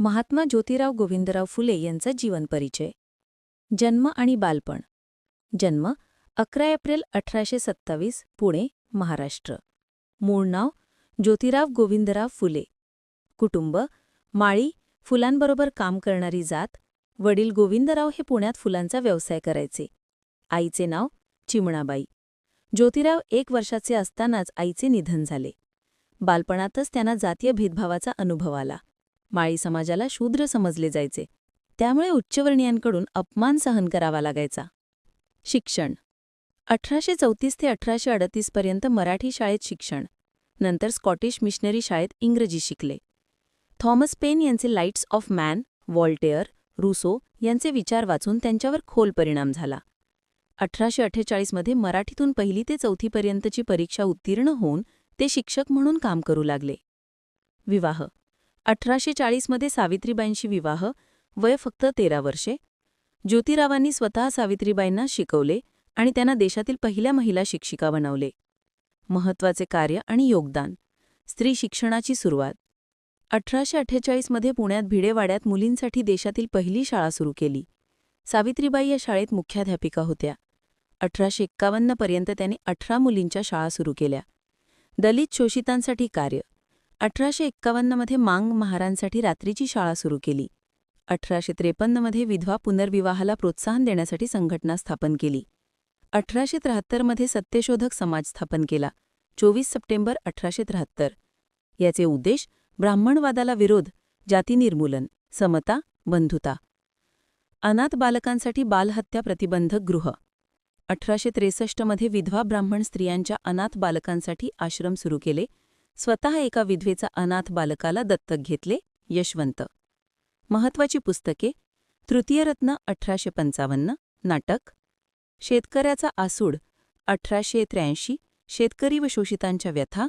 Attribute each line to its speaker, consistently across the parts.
Speaker 1: महात्मा ज्योतिराव गोविंदराव फुले यांचा जीवन परिचय. जन्म आणि बालपण. जन्म अकरा एप्रिल अठराशे सत्तावीस पुणे महाराष्ट्र. मूळ नाव ज्योतिराव गोविंदराव फुले. कुटुंब माळी फुलांबरोबर काम करणारी जात वडील गोविंदराव हे पुण्यात फुलांचा व्यवसाय करायचे. आईचे नाव चिमणाबाई. ज्योतिराव एक वर्षाचे असतानाच आईचे निधन झाले. बालपणातच त्यांना जातीय भेदभावाचा अनुभव आला. माळी समाजाला शूद्र समजले जायचे. त्यामुळे उच्चवर्णीयांकडून अपमान सहन करावा लागायचा. शिक्षण. अठराशे चौतीस ते अठराशे अडतीसपर्यंत मराठी शाळेत शिक्षण. नंतर स्कॉटिश मिशनरी शाळेत इंग्रजी शिकले. थॉमस पेन यांचे rights of man Voltaire Rousseau यांचे विचार वाचून त्यांच्यावर खोल परिणाम झाला. अठराशे अठ्ठेचाळीसमध्ये मराठीतून पहिली ते चौथीपर्यंतची परीक्षा उत्तीर्ण होऊन ते शिक्षक म्हणून काम करू लागले. विवाह. अठराशे चाळीसमध्ये सावित्रीबाईंशी विवाह वय फक्त तेरा वर्षे. ज्योतिरावांनी स्वतः सावित्रीबाईंना शिकवले आणि त्यांना देशातील पहिल्या महिला शिक्षिका बनवले. महत्त्वाचे कार्य आणि योगदान. स्त्री शिक्षणाची सुरुवात. अठराशे अठ्ठेचाळीसमध्ये पुण्यात भिडेवाड्यात मुलींसाठी देशातील पहिली शाळा सुरू केली. सावित्रीबाई या शाळेत मुख्याध्यापिका होत्या. अठराशे एक्कावन्नपर्यंत त्यांनी अठरा मुलींच्या शाळा सुरू केल्या. दलित शोषितांसाठी कार्य. अठराशे एक्कावन्नमध्ये मांग महारांसाठी रात्रीची शाळा सुरू केली. अठराशे त्रेपन्नमध्ये विधवा पुनर्विवाहाला प्रोत्साहन देण्यासाठी संघटना स्थापन केली. अठराशे त्र्याहत्तरमध्ये सत्यशोधक समाज स्थापन केला. चोवीस सप्टेंबर अठराशे त्र्याहत्तर याचे उद्देश ब्राह्मणवादाला विरोध जाती निर्मूलन समता बंधुता. अनाथ बालकांसाठी बालहत्या प्रतिबंधक गृह. अठराशे त्रेसष्टमध्ये विधवा ब्राह्मण स्त्रियांच्या अनाथ बालकांसाठी आश्रम सुरू केले. स्वतः एका विधवेचा अनाथ बालकाला दत्तक घेतले यशवंत. महत्वाची पुस्तके तृतीयरत्न अठराशे पंचावन्न नाटक. शेतकऱ्याचा आसूड अठराशे त्र्याऐंशी शेतकरी व शोषितांच्या व्यथा.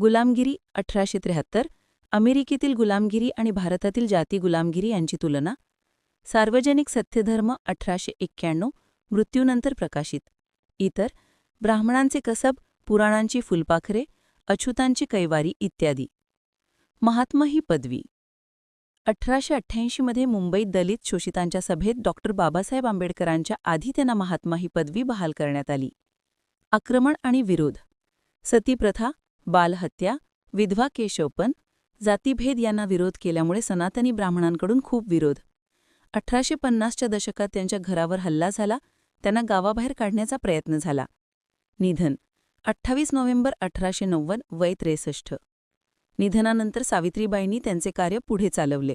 Speaker 1: गुलामगिरी अठराशे त्र्याहत्तर अमेरिकेतील गुलामगिरी आणि भारतातील जाती गुलामगिरी यांची तुलना. सार्वजनिक सत्यधर्म अठराशे एक्क्याण्णव मृत्यूनंतर प्रकाशित. इतर ब्राह्मणांचे कसब पुराणांची फुलपाखरे अछूतांची कैवारी इत्यादी. महात्मा ही पदवी. अठराशे अठ्ठ्याऐंशीमध्ये मुंबईत दलित शोषितांच्या सभेत डॉक्टर बाबासाहेब आंबेडकरांच्या आधी त्यांना महात्मा ही पदवी बहाल करण्यात आली. आक्रमण आणि विरोध. सतीप्रथा बालहत्या विधवा केशवपन जातीभेद यांना विरोध केल्यामुळे सनातनी ब्राह्मणांकडून खूप विरोध. अठराशे पन्नासच्या दशकात त्यांच्या घरावर हल्ला झाला त्यांना गावाबाहेर काढण्याचा प्रयत्न झाला. निधन. अठ्ठावीस नोव्हेंबर अठराशे नव्वद वय त्रेसष्ट. निधनानंतर सावित्रीबाईंनी त्यांचे कार्य पुढे चालवले.